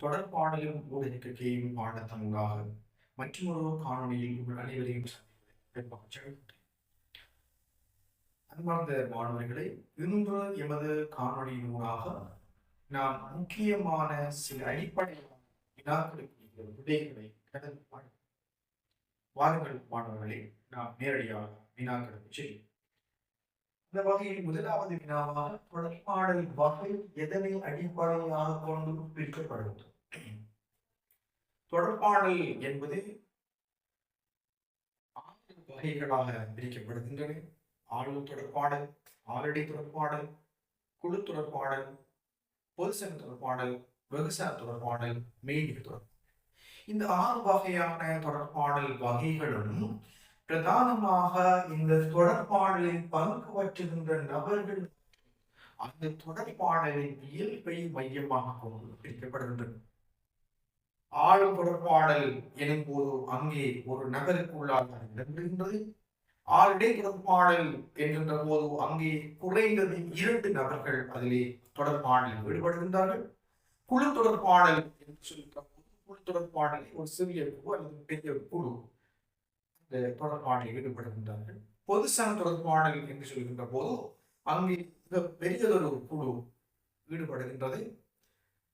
தொடர்பாடலும் ஊடகத்தையும் பாடத்தமுடாக மற்றொரு காணொலியில் உங்கள் அனைவரையும் அன்பார்ந்த மாணவர்களை இன்று எமது காணொளியின் ஊடாக நாம் முக்கியமான சில அடிப்படையான வினாக்களுக்கு விடைகளை கடந்து பாடு வாருங்கள் மாணவர்களே நாம் நேரடியாக வினாக்களுக்கு செய்யும் இந்த வகையில் முதலாவது வினாவாக தொடர்பாடல் வகை எதனை அடிப்படையாக கொண்டு பிரிக்கப்படுவது தொடர்பாடல் என்பது ஆறு வகைகளாக பிரிக்கப்படுகின்றன. ஆளும் தொடர்பாடல் ஆரடி தொடர்பாடல் குழு தொடர்பாடல் பொதுசன தொடர்பாடல் விவசாய தொடர்பாடல் மெய்நிலை தொடர்பாடல். இந்த ஆறு வகையான தொடர்பாடல் வகைகளும் பிரதானமாக இந்த தொடர்பாடலில் பங்கு பற்றுகின்ற நபர்கள் அந்த தொடர்பாடலின் இயல்பை மையமாக பிரிக்கப்படுகின்றன. ஆளும் தொடர்பாடல் எனும் போது அங்கே ஒரு நகருக்குள்ளாக இடம்பெறுகின்றது ஆளுடைய தொடர்பாடல் என்கின்ற போது அங்கே குறைந்தது இரண்டு நபர்கள் அதிலே தொடர்பாடலில் ஈடுபடுகின்றார்கள் குழு தொடர்பாடல் என்று சொல்கிற போது குழு தொடர்பாடலில் ஒரு சிறிய குழு அல்லது பெரிய குழு இந்த தொடர்பாடலில் ஈடுபடுகின்றார்கள் பொதுசன தொடர்பாடல் என்று சொல்கின்ற போது அங்கே மிக பெரியதொரு குழு ஈடுபடுகின்றது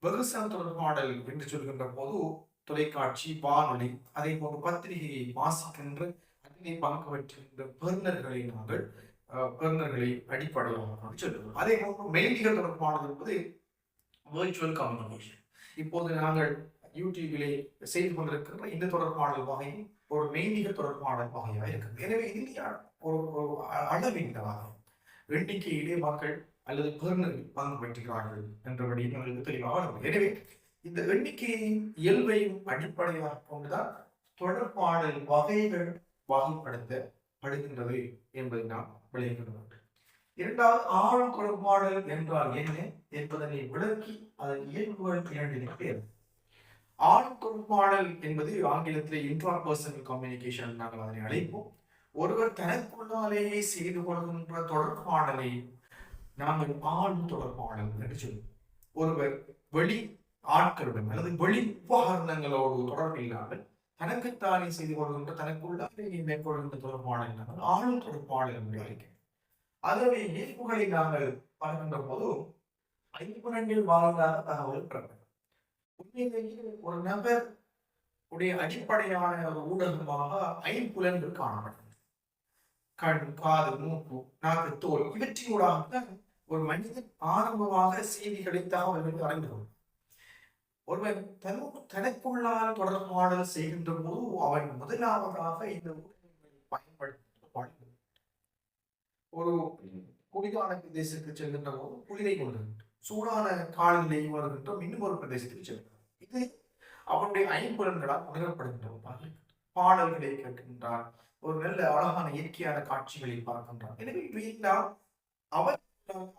வெகுசன தொடர்பாடல் என்று சொல்கின்ற போது தொலைக்காட்சி வானொலி அதே போன்று பத்திரிகையை வாசிக்கின்ற அதனை பங்கு பெற்றுகின்ற பெருநர்களை நாங்கள் பெருநர்களை அடிப்படையாக அப்படின்னு சொல்லுவோம் அதே போன்று மெய்திகள் தொடர்பானது என்பது வேர்ச்சுவல் கம்யூனிகேஷன் இப்போது நாங்கள் யூடியூபிலே செய்து கொண்டிருக்கின்ற இந்த தொடர்பாடல் வகையும் ஒரு மெய்நிக தொடர்பாடல் வகையாக இருக்குது எனவே இந்தியா ஒரு அளவின் அளவின்றதாக எண்ணிக்கையிலே மக்கள் அல்லது பெருநர்கள் பங்கு பெற்றுகிறார்கள் என்றபடி எங்களுக்கு தெளிவாக எனவே இந்த எண்ணிக்கையின் இயல்பையும் அடிப்படையாக கொண்டுதான் தொடர்பாடல் வகைகள் வகைப்படுத்தப்படுகின்றது என்பதை நாம் விளையாடுகிறோம் இரண்டாவது ஆழம் தொடர்பாடல் என்றால் என்ன என்பதனை விளக்கி அதன் இயல்புகள் இரண்டினை பேர். ஆழ் தொடர்பாடல் என்பது ஆங்கிலத்தில் இன்ட்ரா பர்சனல் கம்யூனிகேஷன் நாங்கள் அதனை அழைப்போம். ஒருவர் தனக்குள்ளாலேயே செய்து கொள்கின்ற தொடர்பாடலை நாங்கள் ஆளும் தொடர்பாடல் என்று சொல்லுவோம் ஒருவர் வெளி ஆட்களுடன் அல்லது வெளி உபகரணங்களோடு தொடர்பு இல்லாமல் தனக்குத்தானே செய்து கொள்கின்ற தனக்குள்ளாலே மேற்கொள்கின்ற தொடர்பான நாங்கள் ஆளும் தொடர்பாளர் என்று அழைக்கிறோம். அதனுடைய இயல்புகளை நாங்கள் பார்க்கின்ற போது ஐம்புலன்கள் வாயிலாக தகவல் பிறகு உண்மையிலேயே ஒரு நபர் உடைய அடிப்படையான ஒரு ஊடகமாக ஐம்புலன்கள் காணப்பட்டது கண் காது மூக்கு நாக்கு தோல் இவற்றினூடாக ஒரு மனிதன் ஆரம்பமாக செய்திகளை தகவல்கள் அறிந்து கொள்ளும் ஒருவன் தன் தனக்குள்ளால் தொடர்பாடல் செய்கின்ற போது அவன் முதலாவதாக இந்த ஊடகங்களை பயன்படுத்த ஒரு குளிரான பிரதேசத்துக்கு செல்கின்ற போது குளிரை கொண்டு சூடான காலநிலை வருகின்றோம் இன்னும் ஒரு பிரதேசத்துக்கு செல்கிறான். இது அவனுடைய ஐம்பலன்களால் உணரப்படுகின்ற பாடல்களை கேட்கின்றான். ஒரு நல்ல அழகான இயற்கையான காட்சிகளை பார்க்கின்றான். எனவே இவையெல்லாம் அவன்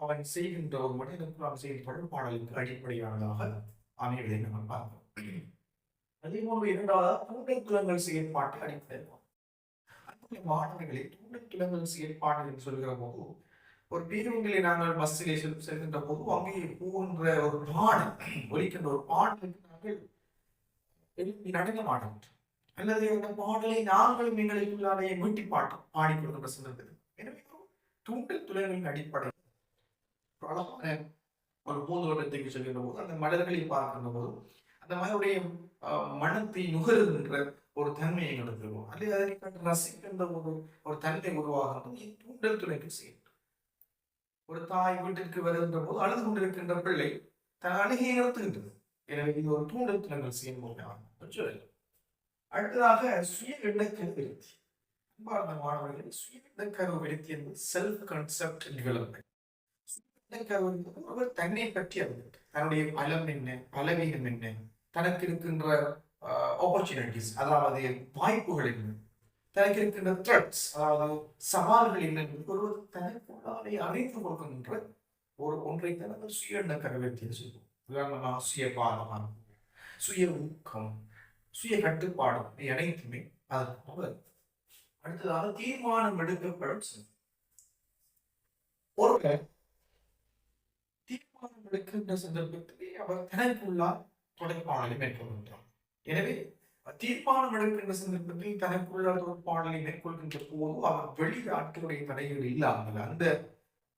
அவன் செய்கின்ற ஒரு மனிதனுக்கு அவன் செய்கின்ற பாடலுக்கு அடிப்படையானதாக அமைவதை நம்ம பார்க்கிறோம். அதே போன்று இரண்டாவதாக தூண்டை குலங்கள் செயற்பாட்டு அடிப்படை மாணவர்களை தூண்டை குலங்கள் செயற்பாடு என்று சொல்கிற போது ஒரு பேருந்திலே நாங்கள் பஸ்ஸிலே செல்கின்ற போது அங்கே போகின்ற ஒரு பாடல் ஒலிக்கின்ற ஒரு பாடலுக்கு நாங்கள் எழுப்பி நடக்க மாட்டோம். அல்லது அந்த பாடலை நாங்களும் எங்களுக்குள்ளாலேயே மீட்டி பாட்டோம் பாடிக்கொள்கின்ற சிந்தது எனவே தூண்டல் துளைகளின் அடிப்படை பிரபலமான ஒரு பூந்தோட்டத்துக்கு செல்கின்ற போது அந்த மலர்களை பார்க்கின்ற போது அந்த மலருடைய மனத்தை நுகருகின்ற ஒரு தன்மையை எங்களுக்கு அல்லது அதனை கண்டு ரசிக்கின்ற ஒரு ஒரு தன்மை உருவாகிறது தூண்டல் துணைக்கு செய்யும் ஒரு தாய் வீட்டிற்கு வருகின்ற போது அழுது கொண்டிருக்கின்ற பிள்ளை தன் அழுகையை நிறுத்துகின்றது. எனவே இது ஒரு தூண்டல் துணங்கள் செய்யும் போது அடுத்ததாக சுய எண்ணக்கரு விருத்தி. அன்பார்ந்த மாணவர்கள் சுய எண்ணக்கரு விருத்தி என்பது செல்ஃப் கன்செப்ட் நிகழ்வு எண்ணக்கரு தன்னை பற்றி அவர் தன்னுடைய பலம் என்ன பலவீனம் என்ன தனக்கு இருக்கின்ற ஆப்பர்ச்சுனிட்டிஸ் அதாவது வாய்ப்புகள் என்ன தனக்கு இருக்கின்ற த்ரெட்ஸ் அதாவது சவால்கள் என்ன ஒருவர் தனக்குள்ளாலே அறிந்து கொடுக்கின்ற ஒரு ஒன்றை தனது சுய எண்ண செய்வோம். உதாரணமாக சுய பாலமாக சுய ஊக்கம் சுய கட்டுப்பாடும் அனைத்துமே அதற்கு அடுத்ததாக தீர்மானம் எடுக்கப்படும். ஒருவர் தீர்மானம் எடுக்கின்ற சந்தர்ப்பத்திலே அவர் தனக்குள்ளால் தொடர்பாடலை மேற்கொள்கின்றார் எனவே தீர்மானம் எடுக்கின்ற சந்தர்ப்பத்தில் தனக்குள்ள தொடர்பாடலை மேற்கொள்கின்ற போது அவர் வெளி ஆட்களுடைய தடைகள் இல்லாமல் அந்த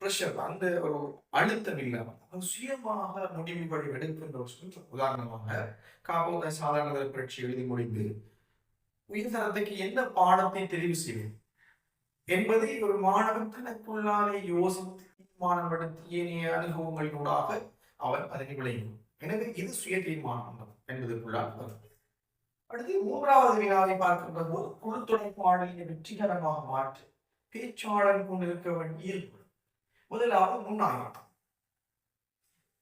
பிரஷர் அந்த ஒரு அழுத்தம் இல்லாமல் அவர் சுயமாக முடிவுகள் எடுக்கின்ற ஒரு சூழ்நிலை. உதாரணமாக காபோத சாதாரண புரட்சி பரீட்சை எழுதி முடிந்து உயர்தரத்துக்கு என்ன பாடத்தை தெரிவு செய்வது என்பதை ஒரு மாணவன் தனக்குள்ளாலே யோசித்து தீர்மானம் ஏனைய அனுபவங்களினூடாக அவன் அதனை விளையும் எனவே இது சுய தீர்மானம் என்பதற்குள்ளாக அடுத்து மூன்றாவது வினாவை பார்க்கின்ற போது குழு தொடர்பாடலை வெற்றிகரமாக மாற்றி பேச்சாளர் கொண்டிருக்க வேண்டிய ஈர்ப்பு முதலாவது முன்னாயட்டம்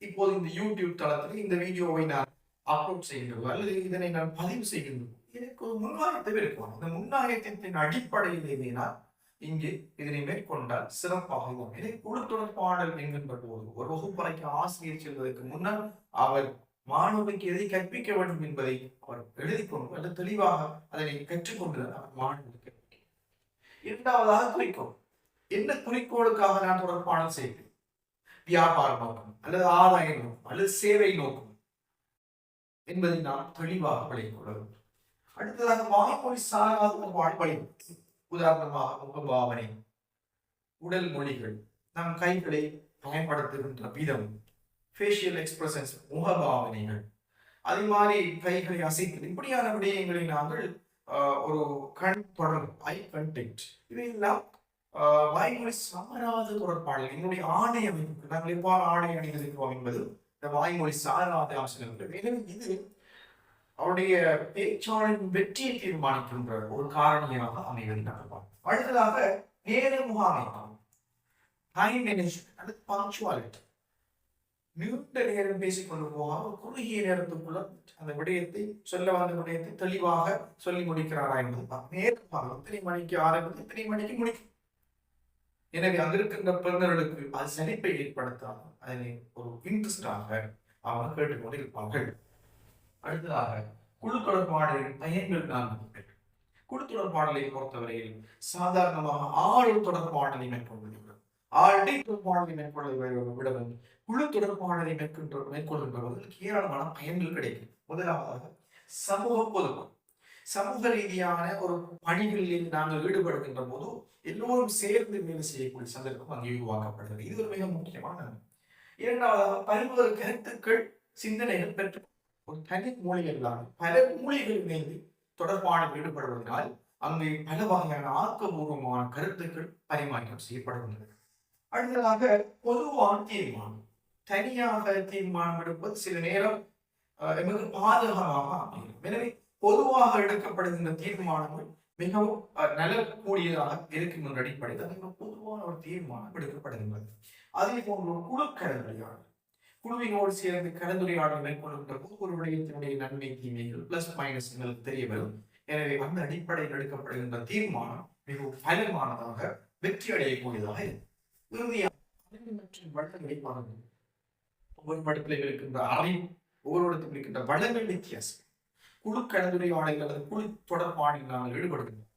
இப்போது இந்த யூடியூப் தளத்தில் இந்த வீடியோவை நான் அப்லோட் செய்கின்றோம் அல்லது இதனை நான் பதிவு செய்கின்றோம் எனக்கு ஒரு முன்னாயத்தை இருக்கும் அந்த முன்னாயத்தின் அடிப்படையிலேயே நான் இங்கே இதனை மேற்கொண்டால் சிறப்பாகும் இதை எனவே குழு தொடர்பாடல் என்கின்ற போது ஒரு வகுப்பறைக்கு ஆசிரியர் செல்வதற்கு முன்னர் அவர் மாணவனுக்கு எதை கற்பிக்க வேண்டும் என்பதை அவர் எழுதி கொண்டு அல்லது தெளிவாக அதனை கற்றுக்கொண்டு அவர் மாணவனுக்கு இரண்டாவதாக குறிக்கோள். என்ன குறிக்கோளுக்காக நான் தொடர்பான செய்கிறேன் வியாபார நோக்கம் அல்லது ஆதாய நோக்கம் அல்லது சேவை நோக்கம் என்பதை நாம் தெளிவாக விளங்கிக் கொள்ள வேண்டும். அடுத்ததாக வாய்மொழி சாராத தொடர்பாடல் வழி உதாரணமாக முகபாவனை உடல் மொழிகள். நம் கைகளை பயன்படுத்துகின்ற விதம். ஃபேஷியல் எக்ஸ்பிரஷன்ஸ் முகபாவனைகள். அதே மாதிரி கைகளை அசைத்தல். இப்படியான விடயங்களை நாங்கள் ஆஹ், ஒரு கண் தொடர்பு ஐ கண்டெக்ட் இவையெல்லாம் ஆஹ், வாய்மொழி சாராத தொடர்பாடல் என்னுடைய ஆணை அமைப்பு நாங்கள் எவ்வாறு ஆணை அணிந்திருக்கிறோம் என்பது இந்த வாய்மொழி சாராத அம்சங்கள். எனவே இது அவருடைய பேச்சாளரின் வெற்றியை தீர்மானிக்கின்ற ஒரு காரணியாக அமைவது நடப்பார் அடுத்ததாக நேர முகாமைத்துவம் டைம் மேனேஜ்மெண்ட் அல்லது பங்க்சுவாலிட்டி நீண்ட நேரம் பேசிக்கொண்டு போகாமல் குறுகிய நேரத்துக்குள்ள அந்த விடயத்தை சொல்ல வந்த விடயத்தை தெளிவாக சொல்லி முடிக்கிறாரா என்பது பார்க்க. நேரம் இத்தனை மணிக்கு ஆரம்பித்து இத்தனை மணிக்கு முடிக்கும்? எனவே அங்கிருக்கின்ற பிறந்தர்களுக்கு அது சலிப்பை ஏற்படுத்தாமல் அதனை ஒரு இன்ட்ரெஸ்டாக அவங்க கேட்டுக்கொண்டு இருப்பார்கள் அடுத்ததாக குழு தொடர்பாடலின் பயன்கள் நான்கு குழு தொடர்பாடலை பொறுத்தவரையில் சாதாரணமாக ஆள் தொடர்பாடலை மேற்கொள்வது ஆல்ரெடி தொடர்பாடலை மேற்கொள்ள விடவும் குழு தொடர்பாடலை மேற்கொண்டு மேற்கொள்கின்றவர்களுக்கு ஏராளமான பயன்கள் கிடைக்கும். முதலாவதாக சமூக பொதுமக்கள். சமூக ரீதியான ஒரு பணிகளில் நாங்கள் ஈடுபடுகின்ற போது எல்லோரும் சேர்ந்து வேலை செய்யக்கூடிய சந்தர்ப்பம் அங்கே உருவாக்கப்படுகிறது. இது ஒரு மிக முக்கியமான இரண்டாவதாக பல்வேறு கருத்துக்கள் சிந்தனைகள் பெற்று ஒரு தனி மூலிகைகளான பல மூலைகள் மீது தொடர்பான ஈடுபடுவதனால் அங்கே பல வகையான ஆக்கபூர்வமான கருத்துக்கள் பரிமாற்றம் செய்யப்படுகின்றன. அடுத்ததாக பொதுவான தீர்மானம். தனியாக தீர்மானம் எடுப்பது சில நேரம் மிக பாதுகாப்பாக அமையும். எனவே பொதுவாக எடுக்கப்படுகின்ற தீர்மானங்கள் மிகவும் அஹ், நலக்கூடியதாக இருக்கும் என்ற அடிப்படையில் பொதுவான ஒரு தீர்மானம் எடுக்கப்படுகின்றது. அதே போன்ற ஒரு குழு கலந்துரையாடல் குழுவினோடு சேர்ந்து கலந்துரையாடல் மேற்கொள்கின்ற போது ஒரு விடயத்தினுடைய நன்மை தீமைகள் பிளஸ் மைனஸ் எங்களுக்கு தெரிய வரும். எனவே அந்த அடிப்படையில் எடுக்கப்படுகின்ற தீர்மானம் மிகவும் பலமானதாக வெற்றி அடையக்கூடியதாக இருக்கும். இறுதியாக அறிவு வளங்களை பாருங்கள் ஒவ்வொரு படத்தில் இருக்கின்ற அறிவு ஒவ்வொரு இடத்தில் இருக்கின்ற வளங்கள் வித்தியாசம். குழு கலந்துரையாடல்கள் அல்லது குழு தொடர்பாடலில் நாங்கள் ஈடுபடுகின்றோம்.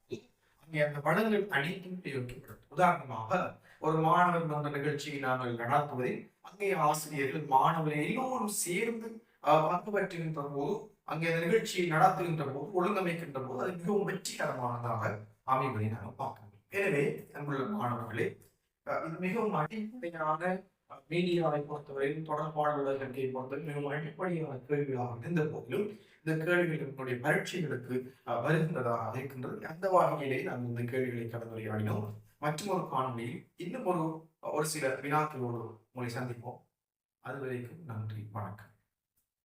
அங்கே அந்த வளங்கள் அனைத்தும் உபயோகிக்கப்படும் உதாரணமாக ஒரு மாணவர் மன்ற நிகழ்ச்சியை நாங்கள் நடத்துவதை அங்கே ஆசிரியர்கள் மாணவர்கள் எல்லோரும் சேர்ந்து அஹ், பங்கு பெற்றுகின்ற போது அங்கே அந்த நிகழ்ச்சியை நடத்துகின்ற போது ஒழுங்கமைக்கின்ற போது அது மிகவும் வெற்றிகரமானதாக அமைவதை நாங்கள் பார்க்க முடியும் எனவே அங்குள்ள மாணவர்களே இது மிகவும் அடிப்படையான மீடியாவை பொறுத்தவரையில் தொடர்பாளர்களுக்கு பொறுத்தவரை மிகவும் அடிப்படையான கேள்விகளாக இருந்த போதிலும் இந்த கேள்விகளுடைய பரீட்சைகளுக்கு வருகின்றதாக இருக்கின்றது. அந்த வகையிலே நாங்கள் இந்த கேள்விகளை கலந்துரையாடினோம். மற்றும் ஒரு காணொலியில் இன்னும் ஒரு ஒரு சில வினாக்களோடு உங்களை சந்திப்போம். அதுவரைக்கும் நன்றி வணக்கம்.